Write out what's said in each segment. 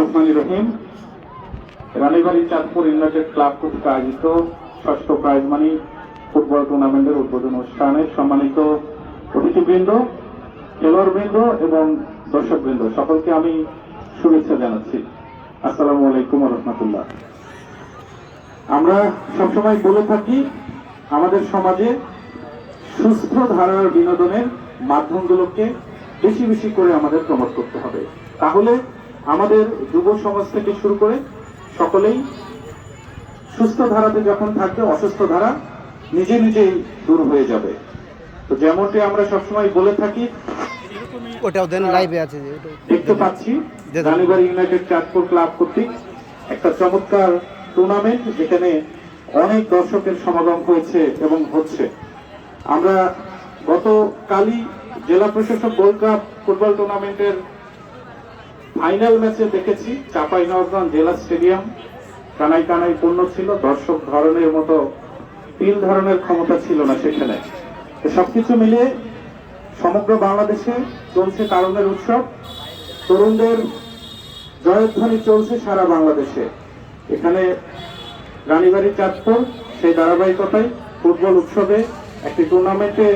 রহিম। Ranibari Chandpur club কর্তৃক আয়োজিত ষষ্ঠ প্রাইজ মানি ফুটবল টুর্নামেন্টের উদ্বোধন অনুষ্ঠানে সম্মানিত অতিথিবৃন্দ, খেলোয়াড়বৃন্দ এবং দর্শকবৃন্দ, সকলকে আমি শুভেচ্ছা জানাচ্ছি। আসসালামু আলাইকুম রহমতুল্লাহ। আমরা সবসময় বলে থাকি, আমাদের সমাজে সুস্থ ধারার বিনোদনের মাধ্যমগুলোকে বেশি বেশি করে আমাদের প্রমোট করতে হবে। তাহলে আমাদের যুব সমাজ থেকে শুরু করে সকলেই সুস্থ ধারাতে যখন থাকবে অসুস্থ ধারা নিজে নিজেই দূর হয়ে যাবে। তো যেমনটি আমরা সবসময় বলে থাকি ওটাও দেন লাইভে আছে যে দেখতে পাচ্ছি রানীবাড়ি ইউনাইটেড চাঁদপুর ক্লাব কর্তৃক একটা চমৎকার টুর্নামেন্ট যেখানে অনেক দর্শকের সমাগম হয়েছে এবং হচ্ছে। আমরা গত কালই জেলা প্রশাসক গোল্ড কাপ ফুটবল টুর্নামেন্টের ফাইনাল ম্যাচে দেখেছি চাপাই নবগঞ্জ জেলা স্টেডিয়াম। কানাই কানাই পূর্ণ ছিল, দর্শক ধরনের মতো তিল ধরনের ক্ষমতা ছিল না সেখানে। সবকিছু মিলিয়ে সমগ্র বাংলাদেশে চলছে কারণের উৎসব। তরুণদের জয়ধ্বনি চলছে সারা বাংলাদেশে। এখানে রানীবাড়ি চাঁদপুর, সেই ধারাবাহিকতায় ফুটবল উৎসবে একটি টুর্নামেন্টে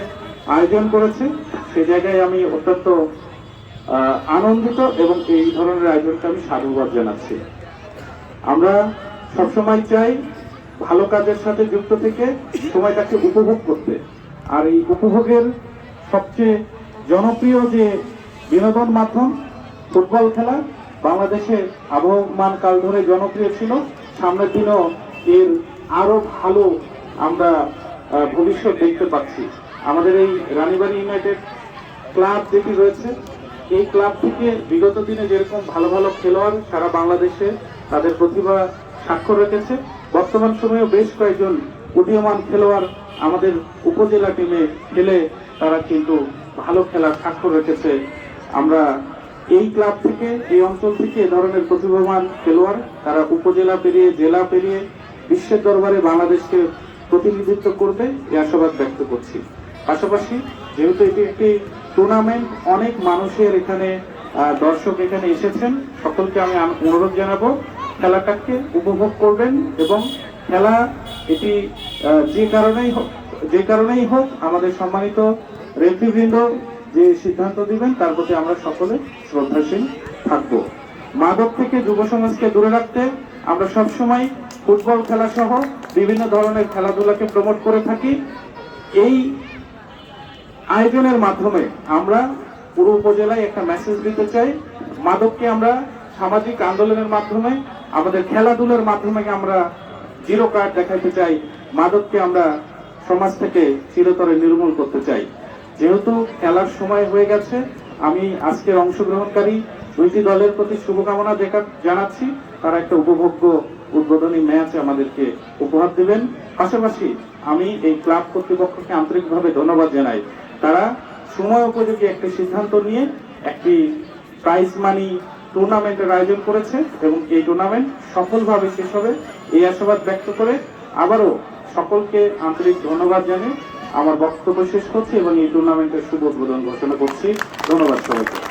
আয়োজন করেছে। সেই জায়গায় আমি অত্যন্ত আনন্দিত এবং এই ধরনের আয়োজনকে আমি সাধুবাদ জানাচ্ছি। আমরা সবসময় চাই ভালো কাজের সাথে যুক্ত থেকে সময়টাকে উপভোগ করতে। আর এই উপভোগের সবচেয়ে জনপ্রিয় যে বিনোদন মাধ্যম, ফুটবল খেলা বাংলাদেশে আবহমান কাল ধরে জনপ্রিয় ছিল। সামনের দিনও এর আরও ভালো আমরা ভবিষ্যৎ দেখতে পাচ্ছি। আমাদের এই রানীবাড়ি ইউনাইটেড ক্লাব যেটি রয়েছে এই ক্লাব থেকে বিগত দিনে যেরকম ভালো ভালো খেলোয়াড় সারা বাংলাদেশে তাদের প্রতিভা স্বাক্ষর রেখেছে, বর্তমান সময়েও বেশ কয়েকজন উদীয়মান খেলোয়াড় আমাদের উপজেলা টিমে খেলে তারা কিন্তু ভালো খেলার স্বাক্ষর রেখেছে। আমরা এই ক্লাব থেকে, এই অঞ্চল থেকে এ ধরনের প্রতিভাবান খেলোয়াড় তারা উপজেলা পেরিয়ে, জেলা পেরিয়ে বিশ্বের দরবারে বাংলাদেশকে প্রতিনিধিত্ব করবে এই আশাবাদ ব্যক্ত করছি। পাশাপাশি যেহেতু এটি একটি টুর্নামেন্ট, অনেক মানুষের এখানে দর্শক এখানে এসেছেন। সকলকে আমি অনুরোধ জানাব, খেলাটাকে উপভোগ করবেন এবং খেলা এটি যে কারণেই হোক, যে কারণেই হোক আমাদের সম্মানিত রেফরিবৃন্দ যে সিদ্ধান্ত দিবেন, তার প্রতি আমরা সকলে শ্রদ্ধাশীল থাকব। মাদক থেকে যুব সমাজকে দূরে রাখতে আমরা সবসময় ফুটবল খেলা সহ বিভিন্ন ধরনের খেলাধুলাকে প্রমোট করে থাকি। এই আয়োজনের মাধ্যমে আমরা পুরো উপজেলায় একটা মেসেজ দিতে চাই। মাদককে আমরা সামাজিক আন্দোলনের মাধ্যমে, আমাদের খেলাধুলার মাধ্যমে আমরা জিরো কার্ড দেখাতে চাই। মাদককে আমরা সমাজ থেকে চিরতরে নির্মূল করতে চাই। যেহেতু খেলার সময় হয়ে গেছে, আমি আজকের অংশগ্রহণকারী দুইটি দলের প্রতি শুভকামনা দেখা- জানাচ্ছি। তারা একটা উপভোগ্য উদ্বোধনী ম্যাচ আমাদেরকে উপহার দিবেন। পাশাপাশি আমি এই ক্লাব কর্তৃপক্ষকে আন্তরিকভাবে ধন্যবাদ জানাই। তারা সময় উপযোগী একটি সিদ্ধান্ত নিয়ে একটি প্রাইজ মানি টুর্নামেন্টের আয়োজন করেছে এবং এই টুর্নামেন্ট সফলভাবে শেষ হবে। এই আশাবাদ ব্যক্ত করে আবারও সকলকে আন্তরিক ধন্যবাদ জানিয়ে আমার বক্তব্য শেষ করছি এবং এই টুর্নামেন্টের শুভ উদ্বোধন ঘোষণা করছি। ধন্যবাদ সবাইকে।